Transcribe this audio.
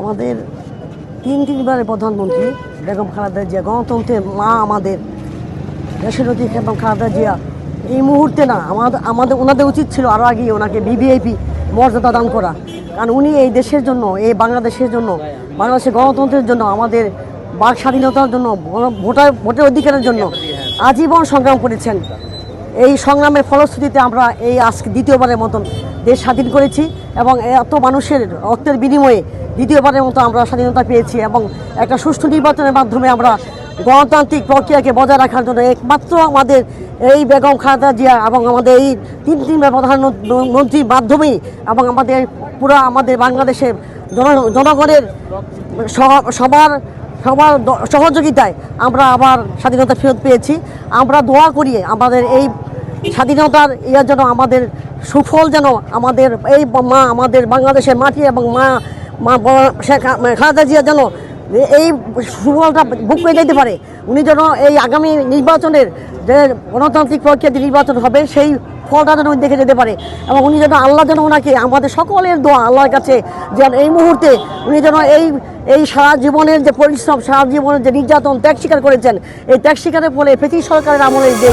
আমাদের তিন তিনবারের প্রধানমন্ত্রী বেগম খালেদা জিয়া, গণতন্ত্রের মা আমাদের দেশনৈতিক বেগম খালেদা জিয়া। এই মুহূর্তে না, আমাদের আমাদের, ওনাদের উচিত ছিল আরও আগে ওনাকে ভিভিআইপি মর্যাদা দান করা। কারণ উনি এই দেশের জন্য, এই বাংলাদেশের জন্য, বাংলাদেশের গণতন্ত্রের জন্য, আমাদের বাক স্বাধীনতার জন্য, ভোটার, ভোটের অধিকারের জন্য আজীবন সংগ্রাম করেছেন। এই সংগ্রামের ফলশ্রুতিতে আমরা এই আজকে দ্বিতীয়বারের মতন দেশ স্বাধীন করেছি এবং এত মানুষের রক্তের বিনিময়ে দ্বিতীয়বারের মতো আমরা স্বাধীনতা পেয়েছি এবং একটা সুষ্ঠু নির্বাচনের মাধ্যমে আমরা গণতান্ত্রিক প্রক্রিয়াকে বজায় রাখার জন্য একমাত্র আমাদের এই বেগম খালেদা জিয়া এবং আমাদের এই তিন তিনবার প্রধানমন্ত্রীর মাধ্যমেই এবং আমাদের পুরো আমাদের বাংলাদেশের জন- জনগণের সবার সবার সহযোগিতায় আমরা আবার স্বাধীনতা ফেরত পেয়েছি। আমরা দোয়া করি আমাদের এই স্বাধীনতার ইয়ে যেন আমাদের সুফল যেন আমাদের এই মা আমাদের বাংলাদেশের মাটি এবং মা মা খালেদা জিয়া যেন এই সুফলটা বুক করে দিতে পারে। উনি যেন এই আগামী নির্বাচনের যে গণতান্ত্রিক প্রক্রিয়াতে নির্বাচন হবে, সেই ফলটা যেন দেখে যেতে পারে। এবং উনি যেন আল্লাহ যেন ওনাকে, আমাদের সকলের দোয়া আল্লাহর কাছে, যেন এই মুহূর্তে উনি যেন এই এই সারা জীবনের যে পরিশ্রম, সারা জীবনের যে নির্যাতন, ত্যাগ স্বীকার করেছেন, এই ত্যাগ স্বীকারের ফলে পৃথিবী সরকারের আমলে যে